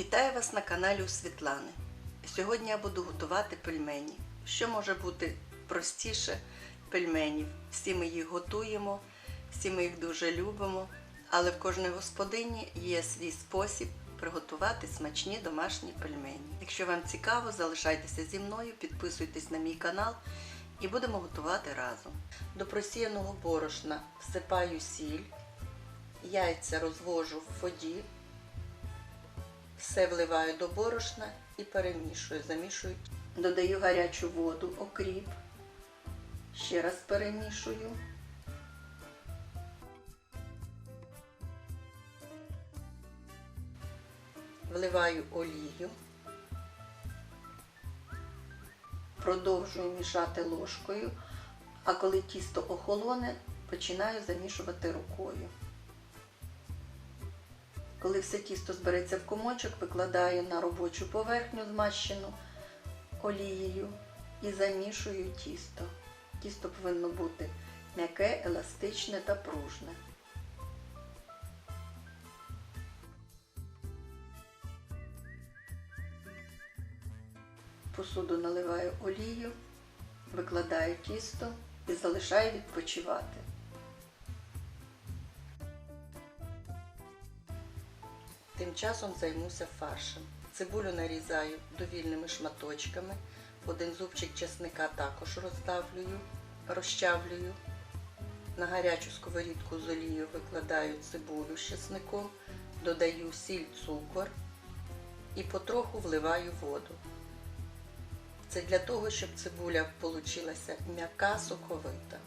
Вітаю вас на каналі у Світлани. Сьогодні я буду готувати пельмені. Що може бути простіше пельменів? Всі ми їх готуємо, всі ми їх дуже любимо, але в кожній господині є свій спосіб приготувати смачні домашні пельмені. Якщо вам цікаво, залишайтеся зі мною, підписуйтесь на мій канал і будемо готувати разом. До просіяного борошна всипаю сіль, яйця розвожу в воді. Все вливаю до борошна і перемішую, замішую. Додаю гарячу воду, окріп. Ще раз перемішую. Вливаю олію. Продовжую мішати ложкою, а коли тісто охолоне, починаю замішувати рукою. Коли все тісто збереться в комочок, викладаю на робочу поверхню змащену олією і замішую тісто. Тісто повинно бути м'яке, еластичне та пружне. Посуду наливаю олію, викладаю тісто і залишаю відпочивати. Тим часом займуся фаршем. Цибулю нарізаю довільними шматочками. Один зубчик чесника також роздавлюю, розчавлюю. На гарячу сковорідку з олією викладаю цибулю з чесником, додаю сіль, цукор і потроху вливаю воду. Це для того, щоб цибуля получилася м'яка, соковита.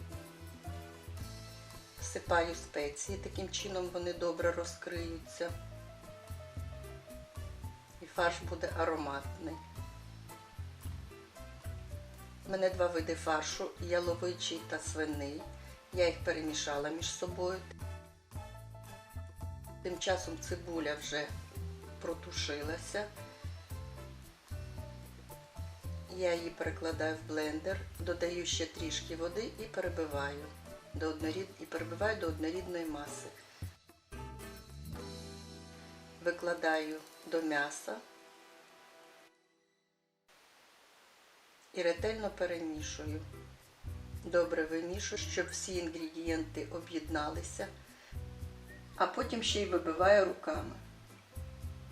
Всипаю спеції, таким чином вони добре розкриються фарш буде ароматний. У мене два види фаршу яловичий та свиний. Я їх перемішала між собою. Тим часом цибуля вже протушилася. Я її перекладаю в блендер, додаю ще трішки води і перебиваю до однорід... і перебиваю до однорідної маси. Викладаю до м'яса і ретельно перемішую. Добре вимішую, щоб всі інгредієнти об'єдналися, а потім ще й вибиваю руками,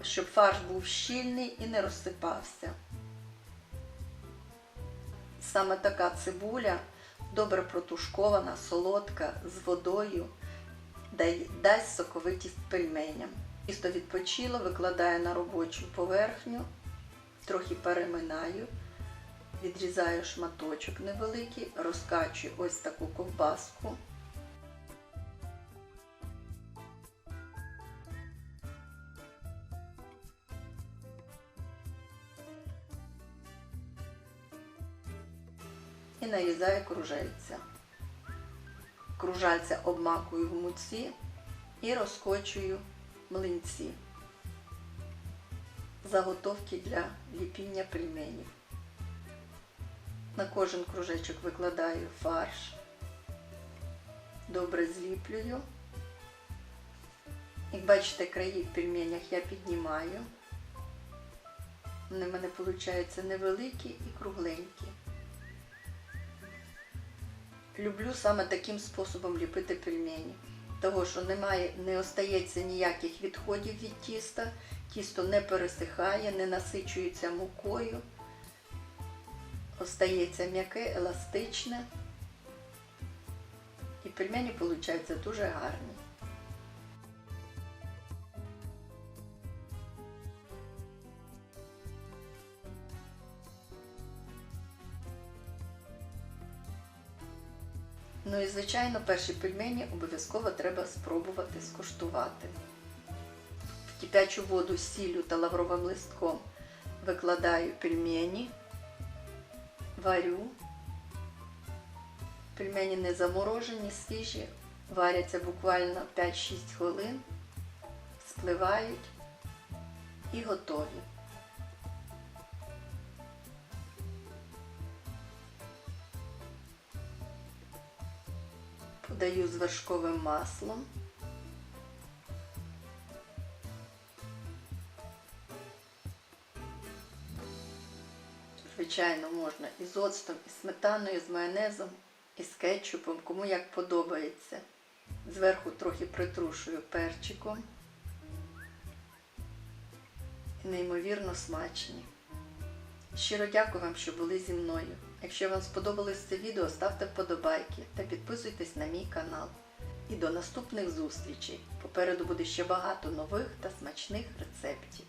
щоб фарш був щільний і не розсипався. Саме така цибуля, добре протушкована, солодка, з водою, дасть соковитість пельменям. Тісто відпочило, викладаю на робочу поверхню, трохи переминаю, відрізаю шматочок невеликий, розкачую ось таку ковбаску. І нарізаю кружельця. Кружальця обмакую в муці і розкочую млинці. Заготовки для ліпіння пельменів. На кожен кружечок викладаю фарш, добре зліплюю. Як бачите, краї в пельменях я піднімаю. Вони в мене виходять невеликі і кругленькі. Люблю саме таким способом ліпити пельмені. Того, що немає, не остається ніяких відходів від тіста, тісто не пересихає, не насичується мукою, остається м'яке, еластичне. І пельмені виходять дуже гарні. Ну і, звичайно, перші пельмені обов'язково треба спробувати скуштувати. В кипячу воду з сіллю та лавровим листком викладаю пельмені, варю. Пельмені не заморожені, свіжі, варяться буквально 5-6 хвилин, спливають і готові. Даю з вершковим маслом. Звичайно, можна і з оцтом, і з сметаною, і з майонезом, і з кетчупом, кому як подобається. Зверху трохи притрушую перчиком. І неймовірно смачні. Щиро дякую вам, що були зі мною. Якщо вам сподобалось це відео, ставте вподобайки та підписуйтесь на мій канал. І до наступних зустрічей. Попереду буде ще багато нових та смачних рецептів.